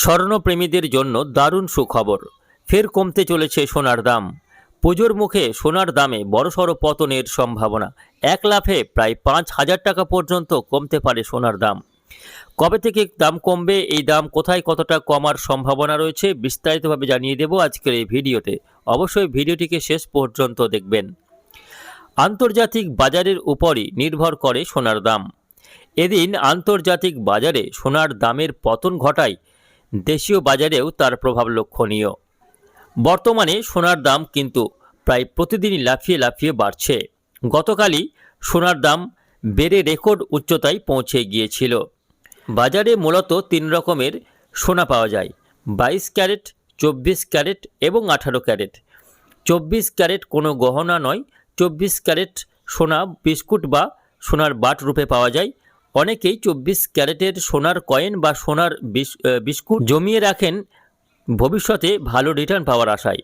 স্বর্ণপ্রেমীদের জন্য দারুণ সুখবর। ফের কমতে চলেছে সোনার দাম। পুজোর মুখে সোনার দামে বড়সড় পতনের সম্ভাবনা। এক লাফে প্রায় পাঁচ হাজার টাকা পর্যন্ত কমতে পারে সোনার দাম। কবে থেকে দাম কমবে, এই দাম কোথায় কতটা কমার সম্ভাবনা রয়েছে, বিস্তারিতভাবে জানিয়ে দেব আজকের এই ভিডিওতে। অবশ্যই ভিডিওটিকে শেষ পর্যন্ত দেখবেন। আন্তর্জাতিক বাজারের উপরই নির্ভর করে সোনার দাম। এদিন আন্তর্জাতিক বাজারে সোনার দামের পতন ঘটায় দেশীয় বাজারেও তার প্রভাব লক্ষণীয়। বর্তমানে সোনার দাম কিন্তু প্রায় প্রতিদিনই লাফিয়ে লাফিয়ে বাড়ছে। গতকালই সোনার দাম বেড়ে রেকর্ড উচ্চতায় পৌঁছে গিয়েছিল। বাজারে মূলত তিন রকমের সোনা পাওয়া যায়। বাইশ ক্যারেট, চব্বিশ ক্যারেট এবং আঠারো ক্যারেট। চব্বিশ ক্যারেট কোনো গহনা নয়, চব্বিশ ক্যারেট সোনা, বিস্কুট বা সোনার বাট রূপে পাওয়া যায়। অনেকেই চব্বিশ ক্যারেটের সোনার কয়েন বা সোনার বিস- বিস্কুট জমিয়ে রাখেন ভবিষ্যতে ভালো রিটার্ন পাওয়ার আশায়।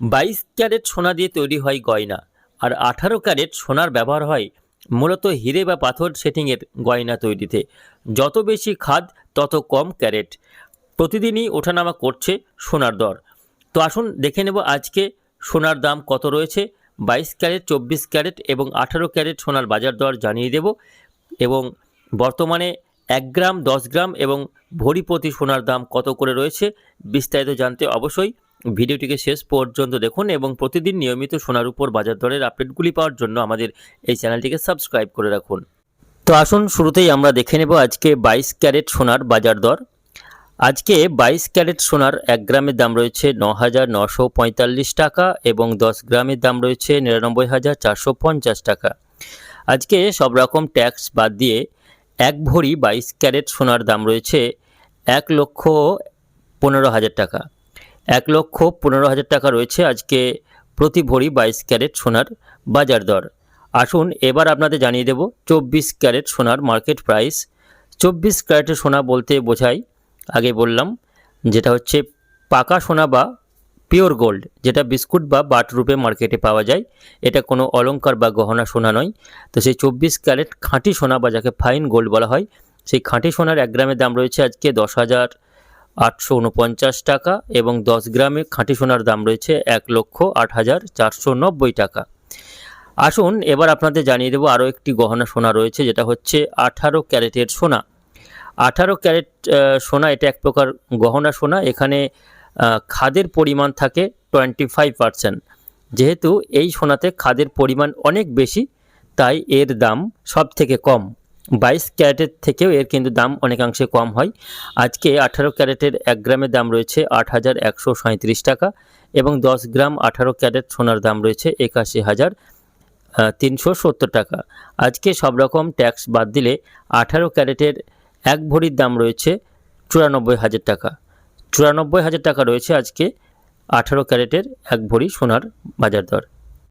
বাইশ ক্যারেট সোনা দিয়ে তৈরি হয় গয়না আর আঠারো ক্যারেট সোনার ব্যবহার হয় মূলত হিরে বা পাথর সেটিংয়ের গয়না তৈরিতে। যত বেশি খাদ, তত কম ক্যারেট। প্রতিদিনই ওঠানামা করছে সোনার দর। তো আসুন দেখে নেব আজকে সোনার দাম কত রয়েছে। বাইশ ক্যারেট, চব্বিশ ক্যারেট এবং আঠারো ক্যারেট সোনার বাজার দর জানিয়ে দেব এবং বর্তমানে এক গ্রাম, দশ গ্রাম এবং ভরি প্রতি সোনার দাম কত করে রয়েছে বিস্তারিত জানতে অবশ্যই ভিডিওটিকে শেষ পর্যন্ত দেখুন এবং প্রতিদিন নিয়মিত সোনার উপর বাজার দরের আপডেটগুলি পাওয়ার জন্য আমাদের এই চ্যানেলটিকে সাবস্ক্রাইব করে রাখুন। তো আসুন শুরুতেই আমরা দেখে নেব আজকে বাইশ ক্যারেট সোনার বাজার দর। আজকে বাইশ ক্যারেট সোনার এক গ্রামের দাম রয়েছে ন হাজার নশো পঁয়তাল্লিশ টাকা এবং দশ গ্রামের দাম রয়েছে নিরানব্বই হাজার চারশো পঞ্চাশ টাকা। আজকে সব রকম ট্যাক্স বাদ দিয়ে এক ভরি বাইশ ক্যারেট সোনার দাম রয়েছে এক লক্ষ পনেরো হাজার টাকা। এক লক্ষ পনেরো হাজার টাকা রয়েছে আজকে প্রতি ভরি বাইশ ক্যারেট সোনার বাজার দর। আসুন এবার আপনাদের জানিয়ে দেব চব্বিশ ক্যারেট সোনার মার্কেট প্রাইস। চব্বিশ ক্যারেটের সোনা বলতে বোঝায়, আগে বললাম, যেটা হচ্ছে পাকা সোনা বা পিওর গোল্ড, যেটা বিস্কুট বা বাট রূপে মার্কেটে পাওয়া যায়। এটা কোনো অলঙ্কার বা গহনা সোনা নয়। তো সেই চব্বিশ ক্যারেট খাঁটি সোনা বা যাকে ফাইন গোল্ড বলা হয়, সেই খাঁটি সোনার এক গ্রামের দাম রয়েছে আজকে দশ হাজার আটশো উনপঞ্চাশ টাকা এবং দশ গ্রামে খাঁটি সোনার দাম রয়েছে এক লক্ষ আট হাজার চারশো নব্বই টাকা। আসুন এবার আপনাদের জানিয়ে দেবো আরও একটি গহনা সোনা রয়েছে, যেটা হচ্ছে আঠারো ক্যারেটের সোনা। আঠারো ক্যারেট সোনা, এটা এক প্রকার গহনা সোনা। এখানে খাদের পরিমাণ থাকে টোয়েন্টি ফাইভ পারসেন্ট যেহেতু এই সোনাতে খাদের পরিমাণ অনেক বেশি, তাই এর দাম সব থেকে কম। বাইশ ক্যারেটের থেকেও এর কিন্তু দাম অনেকাংশে কম হয়। আজকে আঠারো ক্যারেটের এক গ্রামের দাম রয়েছে আট হাজার একশো সাঁত্রিশ টাকা এবং দশ গ্রাম আঠারো ক্যারেট সোনার দাম রয়েছে একাশি হাজার তিনশো সত্তর টাকা। আজকে সব রকম ট্যাক্স বাদ দিলে আঠারো ক্যারেটের এক ভরির দাম রয়েছে চুরানব্বই হাজার টাকা। চুরানব্বই হাজার টাকা রয়েছে আজকে আঠারো ক্যারেটের এক ভরি সোনার বাজার দর।